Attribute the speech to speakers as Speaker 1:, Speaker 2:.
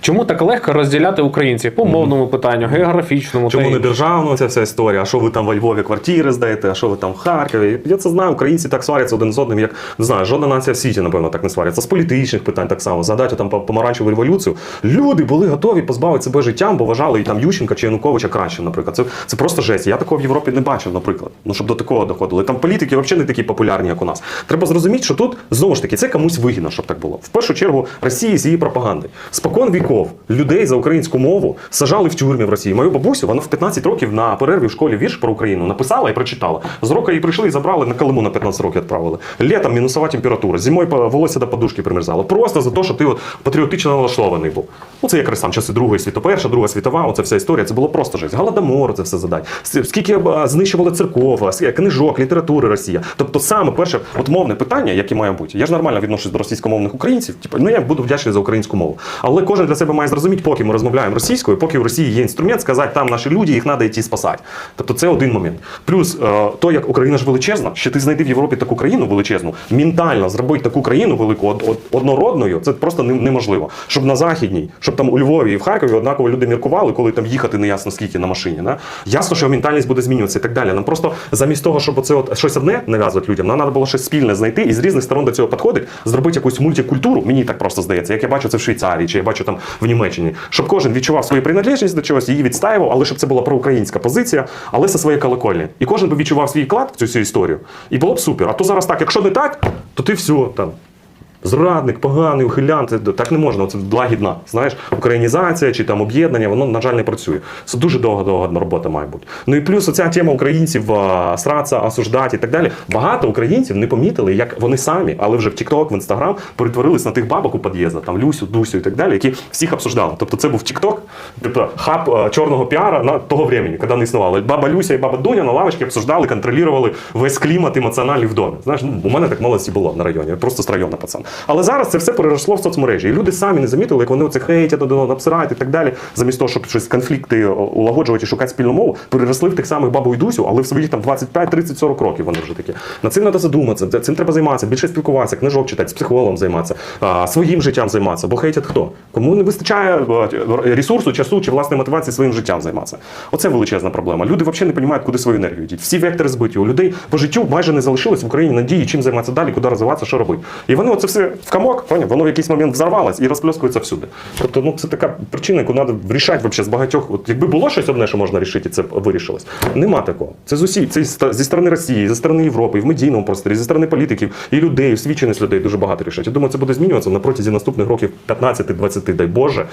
Speaker 1: Чому так легко розділяти українців по мовному питанню, географічному
Speaker 2: Чому
Speaker 1: та
Speaker 2: не державна ця вся історія? А що ви там во Львові квартири здаєте, а що ви там в Харкові? Я це знаю, українці так сваряться один з одним, як не знаю, жодна нація в світі, напевно, так не сваряться. З політичних питань так само. Згадайте там по- помаранчеву революцію. Люди були готові позбавити себе життям, бо вважали і там Ющенка чи Януковича кращим, наприклад. Це, це просто жесть. Я такого в Європі не бачив, наприклад. Ну щоб до такого доходили. Там політики взагалі не такі популярні, як у нас. Треба зрозуміти, що тут знову ж таки це комусь вигідно, щоб так було. В першу чергу Росії з її пропагандою. Спокон віков людей за українську мову сажали в тюрмі в Росії. Мою бабусю вона в 15 років на перерві в школі вірш про Україну написала і прочитала. З року її прийшли і забрали на Калиму на 15 років відправили. Літом мінусова температура, зимою волосся до подушки примерзало. Просто за те, що ти от патріотично налаштований був. Ну це якраз там часи Другої світу, перша, друга світова, оце вся історія. Це було просто жесть. Голодомор, це все задать. Скільки б, знищували церков, книжок, літератури Росія. Тобто саме перше, от мовне питання, яке має бути. Я ж нормально відношусь до російськомовних українців. Типу, ну я буду вдячний за українську мову. Але кожен для себе має зрозуміти, поки ми розмовляємо російською, поки в Росії є інструмент сказати, там наші люди, їх треба йти спасати. Тобто це один момент. Плюс е, то, як Україна ж величезна, що ти знайди в Європі таку країну величезну, ментально зробити таку країну велику од- од- однородною, це просто неможливо. Щоб на західній, щоб там у Львові і в Харкові однаково люди міркували, коли там їхати не ясно скільки на машині. Да? Ясно, що ментальність буде змінюватися і так далі. Нам просто замість того, щоб оце от щось одне нав'язувати людям, нам треба було щось спільне знайти і з різних сторон до цього підходить, зробити якусь мультикультуру. Мені так просто здається, як я бачу це в Швейцарії, чи я бачу там в Німеччині, щоб кожен відчував свою приналежність до чогось, її відстаював, але щоб це була проукраїнська позиція, але це своєї колокольні. І кожен би відчував свій вклад в цю всю історію. І було б супер. А то зараз так, якщо не так, то ти все там. Зрадник, поганий, ухилян, це так не можна. Це лагідна. Знаєш, українізація чи там об'єднання, воно, на жаль, не працює. Це дуже довга-довга робота має бути. Ну і плюс оця тема українців сраться, осуждати і так далі. Багато українців не помітили, як вони самі, але вже в TikTok, в Instagram перетворились на тих бабок у під'їзду, там Люсю, Дусю і так далі, які всіх обсуждали. Тобто це був TikTok, тобто хаб чорного піара на того времени, коли не існувало. Баба Люся і баба Дуня на лавочці обсуждали, контролювали весь клімат емоціональний в домі. Знаєш, ну, у мене так молодці було на районі, просто з району пацан. Але зараз це все переросло в соцмережі. І люди самі не замітили, як вони оце хейтять, обсирають і так далі. Замість того, щоб щось конфлікти улагоджувати і шукати спільну мову, переросли в тих самих бабу і Дусю, але в своїх там 25, 30, 40 років вони вже такі. Над цим треба задуматися, цим треба займатися, більше спілкуватися, книжок читати, з психологом займатися, своїм життям займатися. Бо хейтять хто? Кому не вистачає е, ресурсу, часу чи власної мотивації своїм життям займатися. Оце величезна проблема. Люди взагалі не розуміють, куди свою енергію діти. Всі вектори збиті. У людей по життю майже не залишилось в Україні надії, чим займатися далі, куди розвиватися, що робити. І вони оце все в камок, поняв? воно в якийсь момент взорвалось і розплескується всюди. Тобто, ну це така причина, яку треба вирішати вообще з багатьох. От якби було щось одне, що можна рішити, це вирішилось. Нема такого. Це з усі, це зі сторони Росії, зі сторони Європи, і в медійному просторі, зі сторони політиків і людей, освіченість людей дуже багато рішать. Я думаю, це буде змінюватися на протязі наступних років 15-20, дай Боже.